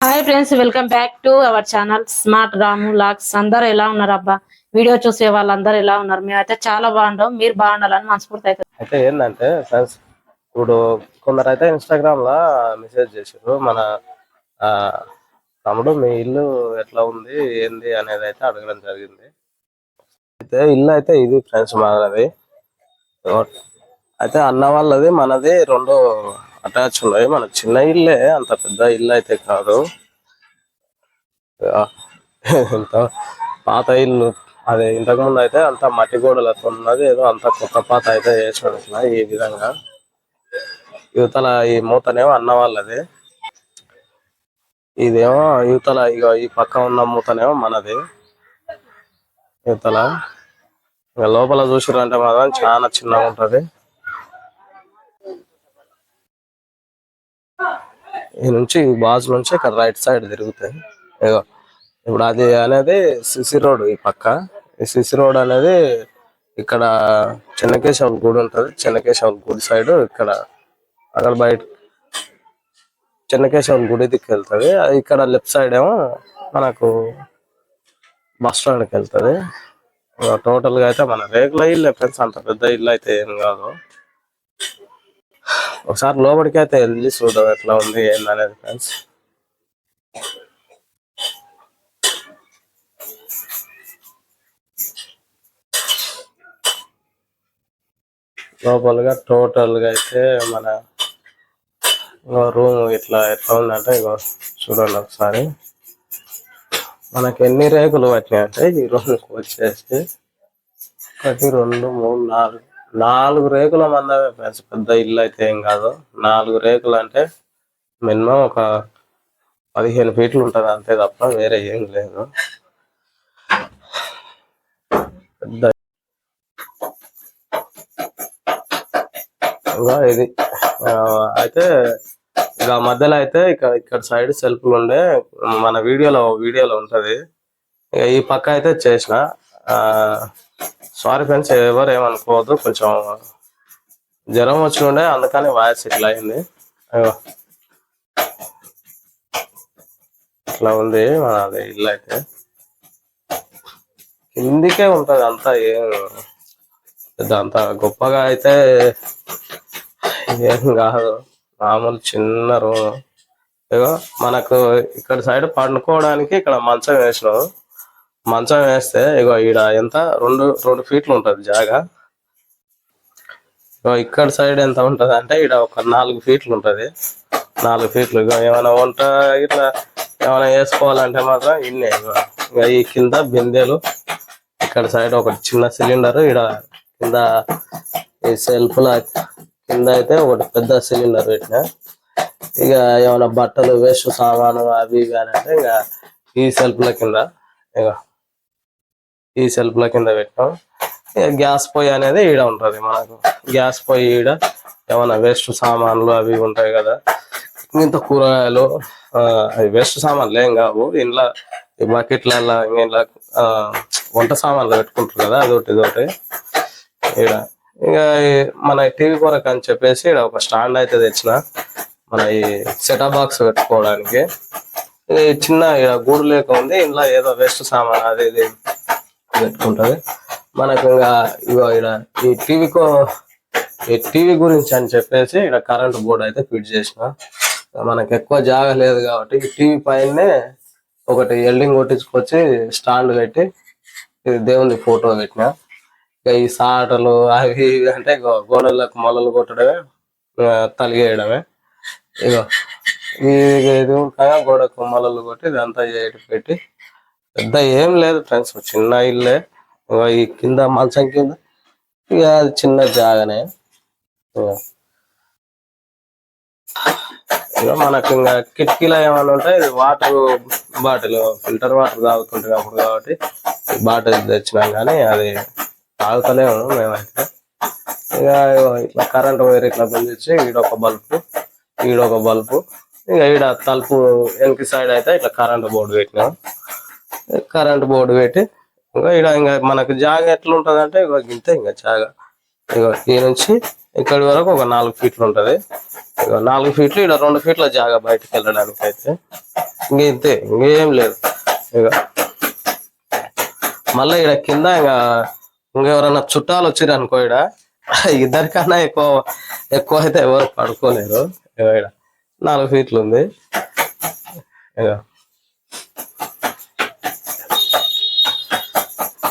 Hi friends welcome back to our channel smart Ramu locks. అందరూ ఎలా ఉన్నారు అబ్బా? వీడియో చూసే వాళ్ళందరూ ఎలా ఉన్నారు? మేమైతే చాలా బాగుంటాం మీరు బాగుండాలని మనస్ఫూర్తి అయితే అయితే ఏంటంటే ఫ్రెండ్స్ ఇప్పుడు కొందరు అయితే ఇన్స్టాగ్రామ్ లా మెసేజ్ చేసారు మన ఆ, తమ్ముడు మీ ఇల్లు ఎట్లా ఉంది ఏంది అనేది అయితే అడగడం జరిగింది. అయితే ఇల్లు అయితే ఇది ఫ్రెండ్స్ మనది అయితే అన్న వాళ్ళది మనది రెండు అటాచ్ ఉన్నాయి మన చిన్న ఇల్లే అంత పెద్ద ఇల్లు అయితే కాదు. ఎంత ఇంత పాత ఇల్లు అదే ఇంతకుముందు అయితే అంత మట్టి గోడలతో ఉన్నది ఏదో అంత కొత్త పాత అయితే చేసాడు ఈ విధంగా. యువతల ఈ మూతనేమో అన్న వాళ్ళది. ఇదేమో యువతల ఇక ఈ పక్క ఉన్న మూతనేమో మనది. యువతల ఇక లోపల చూసిరంటే మాత్రం చాలా చిన్నగా ఉంటది ఈ నుంచి ఈ బాజు నుంచి ఇక్కడ రైట్ సైడ్ తిరుగుతాయి. ఏదో ఇప్పుడు అది అనేది సిసి రోడ్ ఈ పక్క. ఈ సిసి రోడ్ అనేది ఇక్కడ చెన్నకేశవుల గుడి ఉంటుంది. చెన్నకేశవుల గుడి సైడ్ ఇక్కడ అక్కడ బయట చెన్నకేశవుల గుడి దిక్కు వెళ్తుంది. ఇక్కడ లెఫ్ట్ సైడ్ ఏమో మనకు బస్ స్టాండ్కి వెళ్తుంది. టోటల్గా అయితే మన రేగుల ఇల్లు ఫ్రెండ్స్ అంత పెద్ద ఇల్లు అయితే ఏం కాదు. ఒకసారి లోపలికి అయితే వెళ్ళి చూడదు ఎట్లా ఉంది ఏందనేది ఫ్రెండ్స్ లోపలగా టోటల్గా అయితే మన రూమ్ ఇట్లా ఎట్లా ఉందంటే ఇగో చూడండి ఒకసారి. మనకి ఎన్ని రేకులు వచ్చినాయంటే ఈ రూమ్ వచ్చేసి ఒకటి రెండు మూడు నాలుగు నాలుగు రేకుల మందమే ఫ్రెండ్స్ పెద్ద ఇల్లు అయితే ఏం కాదు. నాలుగు రేకులు అంటే మినిమం ఒక పదిహేను ఫీట్లు ఉంటది అంతే తప్ప వేరే ఏం లేదు. పెద్ద ఇది. అయితే ఇక మధ్యలో అయితే ఇక్కడ ఇక్కడ సైడ్ సెల్ఫ్లు ఉండే మన వీడియోలో వీడియోలో ఉంటది. ఇక ఈ పక్క అయితే చేసిన. సారీ ఫ్రెండ్స్ ఎవరు ఏమనుకోవద్దు కొంచెం జ్వరం వచ్చి ఉండే అందుకని వాయిస్ ఇట్లా అయింది. ఇట్లా ఉంది మనది ఇల్లు అయితే. కిందికే ఉంటుంది అంతా ఏం అంత గొప్పగా అయితే ఏం కాదు. మామూలు చిన్న రూమ్. మనకు ఇక్కడ సైడ్ పండుకోవడానికి ఇక్కడ మంచం వేసినాం మంచం వేస్తే ఇగో ఈడ ఎంత? రెండు రెండు ఫీట్లు ఉంటది జాగా. ఇగో ఇక్కడ సైడ్ ఎంత ఉంటుంది అంటే ఈడ ఒక నాలుగు ఫీట్లు ఉంటది. నాలుగు ఫీట్లు. ఇగో ఏమైనా వంట ఇట్లా ఏమైనా వేసుకోవాలంటే మాత్రం ఇన్నే. ఇగో ఈ కింద బిందెలు ఇక్కడ సైడ్ ఒక చిన్న సిలిండర్ ఈడ కింద ఈ సెల్ఫ్ కింద అయితే ఒకటి పెద్ద సిలిండర్ పెట్టిన. ఇక ఏమైనా బట్టలు వేస్ట్ సామాను అవి ఇవి అని అంటే ఇక ఈ సెల్ఫ్ల కింద. ఇక ఈ సెల్ఫ్ల కింద పెట్టాం. గ్యాస్ పొయ్యి అనేది ఈడ ఉంటది మనకు గ్యాస్ పొయ్యి ఈడ. ఏమైనా వేస్ట్ సామాన్లు అవి ఉంటాయి కదా. ఇంత కూరగాయలు ఆ, అవి వేస్ట్ సామాన్లు ఏం కావు. ఇంట్లో ఈ బకెట్లలో ఇంట్లో ఆ, వంట సామాన్లు పెట్టుకుంటారు కదా అదొకటి ఇదొకటి. ఈడ ఇంకా మన టీవీ కొరకు అని చెప్పేసి ఇక్కడ ఒక స్టాండ్ అయితే తెచ్చిన. మన ఈ సెటా బాక్స్ పెట్టుకోవడానికి. చిన్న ఈడ గూడు లేక ఉంది. ఇంట్లో ఏదో వేస్ట్ సామాన్ అది ఇది. పెట్టుకుంటది. మనకు ఇంకా ఇగో ఈడ ఈ టీవీకో ఈ టీవీ గురించి అని చెప్పేసి ఇక్కడ కరెంట్ బోర్డు అయితే ఫిట్ చేసిన. మనకు ఎక్కువ జాగా లేదు కాబట్టి టీవీ పైనే ఒకటి ఎల్డింగ్ కొట్టించుకొచ్చి స్టాండ్ పెట్టి ఇది దేవుని ఫోటో పెట్టిన. ఇక ఈ సాటలు అవి ఇవి అంటే గోడలకు మొలలు కొట్టడమే తలిగేయడమే ఇక ఇది ఇది ఉంటాయా గోడకు మొలలు కొట్టి ఇదంతా పెట్టి పెద్ద ఏం లేదు ఫ్రెండ్స్ చిన్న ఇల్లే. ఈ కింద మంచం కింద. ఇక అది చిన్న జాగనే. ఇక మనకు ఇంకా కిటికీలో ఏమైనా ఉంటాయి ఇది వాటర్ బాటిల్ ఫిల్టర్ వాటర్ తాగుతుంటాం అప్పుడు కాబట్టి బాటిల్ తెచ్చినాం కానీ అది తాగుతలేము మేమైతే. ఇక ఇట్లా కరెంట్ వైర్ ఇట్లా గుంజించి ఈడొక బల్బు ఈడొక బల్బు. ఇక ఈడ తలుపు వెనక సైడ్ అయితే ఇట్లా కరెంట్ బోర్డు పెట్టినాం. కరెంట్ బోర్డు పెట్టి ఇంకా ఈడ ఇంకా మనకు జాగ ఎట్లా అంటే ఇక గింతే ఇంకా జాగ. ఇక ఈ నుంచి ఇక్కడి వరకు ఒక నాలుగు ఫీట్లు ఉంటది. ఇక నాలుగు ఫీట్లు ఇక్కడ రెండు ఫీట్ల జాగా బయటకు వెళ్ళడానికి అయితే ఇంక ఇంతే ఇంకేం లేదు. ఇక మళ్ళీ ఇక్కడ కింద ఇంకా ఇంకెవరైనా చుట్టాలు వచ్చిర్రు అనుకో ఇక్కడ ఇద్దరికన్నా ఎక్కువ ఎక్కువ అయితే ఎవరు పడుకోలేరు. ఇక ఇక్కడ నాలుగు ఫీట్లు ఉంది. ఇక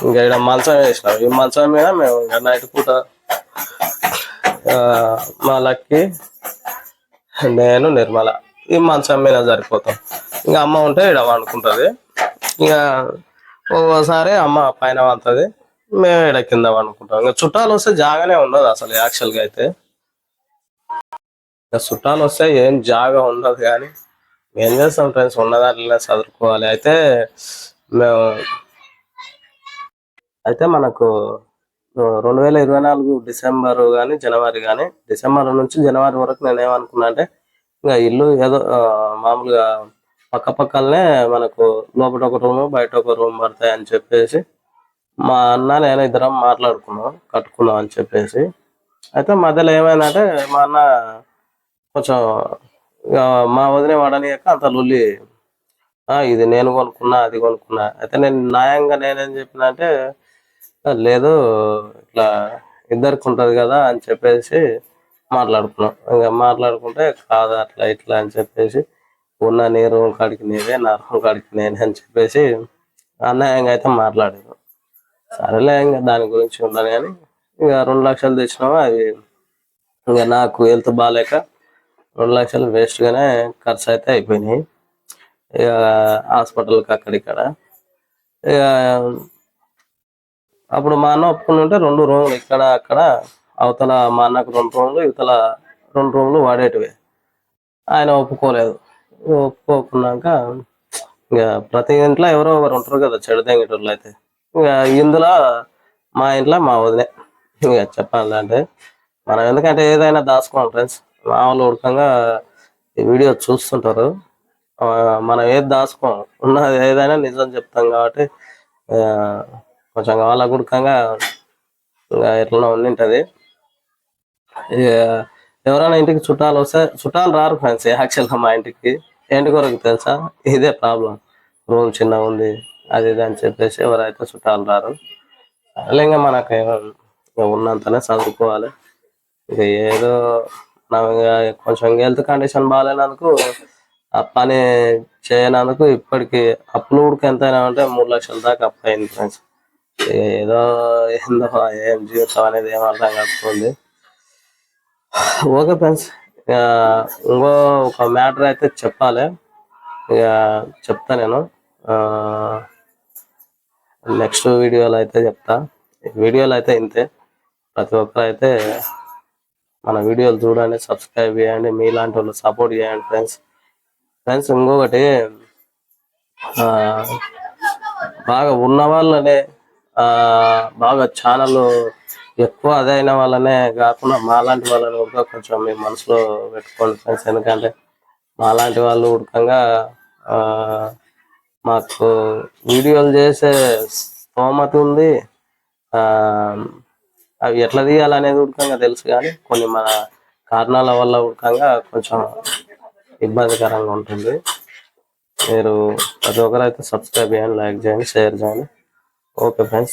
ఇంకా ఇక్కడ మంచం వేసినాం. ఈ మంచం మీద మేము ఇంకా నైట్ పూట ఆ, మా లక్కి నేను నిర్మల ఈ మంచం మీద సరిపోతాం. ఇంకా అమ్మ ఉంటే ఇక్కడ వండుకుంటుంది. ఇంకా ఒక్కోసారి అమ్మ పైన వంతది మేము ఇక్కడ కింద వండుకుంటాం. ఇంకా చుట్టాలు వస్తే జాగానే ఉండదు అసలు యాక్చువల్గా అయితే. ఇంకా చుట్టాలు వస్తే ఏం జాగా ఉండదు కానీ ఏం చేస్తాం ఫ్రెండ్స్ ఉన్న దాంట్లో చదువుకోవాలి అయితే మేము అయితే మనకు రెండు వేల ఇరవై నాలుగు డిసెంబర్ కానీ జనవరి కానీ డిసెంబర్ నుంచి జనవరి వరకు నేను ఏమనుకున్నా అంటే ఇంకా ఇల్లు ఏదో మామూలుగా పక్క పక్కలనే మనకు లోపల ఒక రూమ్ బయట ఒక రూమ్ పడతాయి అని చెప్పేసి మా అన్న నేను ఇద్దరం మాట్లాడుకున్నాం కట్టుకున్నాం అని చెప్పేసి. అయితే మధ్యలో ఏమైందంటే మా అన్న కొంచెం మా వదిన వాడనియక అంత లొల్లి ఇది నేను కొనుక్కున్నా అది కొనుక్కున్నా. అయితే నేను న్యాయంగా నేనేం చెప్పిన అంటే లేదు ఇట్లా ఇద్దరికి ఉంటుంది కదా అని చెప్పేసి మాట్లాడుకున్నాం. ఇంకా మాట్లాడుకుంటే కాదు అట్లా ఇట్లా అని చెప్పేసి ఉన్న నీ రూమ్ కాడికి నీవే నా రూమ్ కాడికి నేనే అని చెప్పేసి అన్యాయంగా అయితే మాట్లాడారు. సరేలే ఇంకా దాని గురించి ఉండాలి కానీ ఇంకా రెండు లక్షలు తెచ్చినాము అవి ఇంకా నాకు హెల్త్ బాగాలేక రెండు లక్షలు వేస్ట్గానే ఖర్చు అయితే అయిపోయినాయి. ఇక హాస్పిటల్కి అక్కడిక్కడ ఇక అప్పుడు మా అన్న ఒప్పుకుని ఉంటే రెండు రూములు ఇక్కడ అక్కడ. అవతల మా అన్నకు రెండు రూములు ఇవతల రెండు రూములు వాడేటివి. ఆయన ఒప్పుకోలేదు. ఒప్పుకోకున్నాక ఇక ప్రతి ఇంట్లో ఎవరో ఒకరు ఉంటారు కదా చెడుదెంగటోళ్ళు అయితే. ఇక ఇందులో మా ఇంట్లో మా వదిలే ఇక చెప్పాలంటే మనం ఎందుకంటే ఏదైనా దాచుకోం ఫ్రెండ్స్. మా వాళ్ళు ఉడకంగా వీడియో చూస్తుంటారు. మనం ఏది దాచుకోం ఉన్నది ఏదైనా నిజం చెప్తాం కాబట్టి కొంచెం వాళ్ళ గుడకంగా ఇంకా ఎట్లా ఉండింటది. ఇక ఎవరైనా ఇంటికి చుట్టాలు వస్తే చుట్టాలు రారు ఫ్రెండ్స్ యాక్చువల్గా మా ఇంటికి. ఏంటి కొరకు తెలుసా? ఇదే ప్రాబ్లం. రూమ్ చిన్నగా ఉంది అది ఇది అని చెప్పేసి ఎవరైతే చుట్టాలు రారు ఇంకా మనకు ఉన్నంతనే చదువుకోవాలి ఇక ఏదో కొంచెం హెల్త్ కండిషన్ బాగాలేనందుకు ఆ పని చేయనందుకు ఇప్పటికి అప్పులు ఎంత ఎంతైనా అంటే మూడు లక్షల దాకా అప్పు అయింది ఫ్రెండ్స్. ఏదో ఏందో ఏం జీవితం అనేది ఏం అర్థం కాకపోతుంది ఓకే ఫ్రెండ్స్ ఇక ఇంకో ఒక మ్యాటర్ అయితే చెప్పాలి. ఇక చెప్తా నేను. నెక్స్ట్ వీడియోలో అయితే చెప్తా. వీడియోలో అయితే ఇంతే. ప్రతి ఒక్కరు అయితే మన వీడియోలు చూడండి సబ్స్క్రైబ్ చేయండి మీలాంటి వాళ్ళు సపోర్ట్ చేయండి ఫ్రెండ్స్. ఫ్రెండ్స్ ఇంకొకటి ఆ, బాగా ఉన్న వాళ్ళనే బాగా ఛానల్ ఎక్కువ అదైన వాళ్ళనే కాకుండా మాలాంటి వాళ్ళని కూడా కొంచెం మీ మనసులో పెట్టుకోండి ఫ్రెండ్స్ ఎందుకంటే మాలాంటి వాళ్ళు ఉడకంగా ఆ, మాకు వీడియోలు చేసే స్తోమత ఉంది. ఆ అవి ఎట్లా తీయాలనేది ఉడకంగా తెలుసు కానీ కొన్ని మన కారణాల వల్ల ఉడకంగా కొంచెం ఇబ్బందికరంగా ఉంటుంది. మీరు ప్రతి ఒక్కరైతే సబ్స్క్రైబ్ చేయండి లైక్ చేయండి షేర్ చేయండి. Okay friends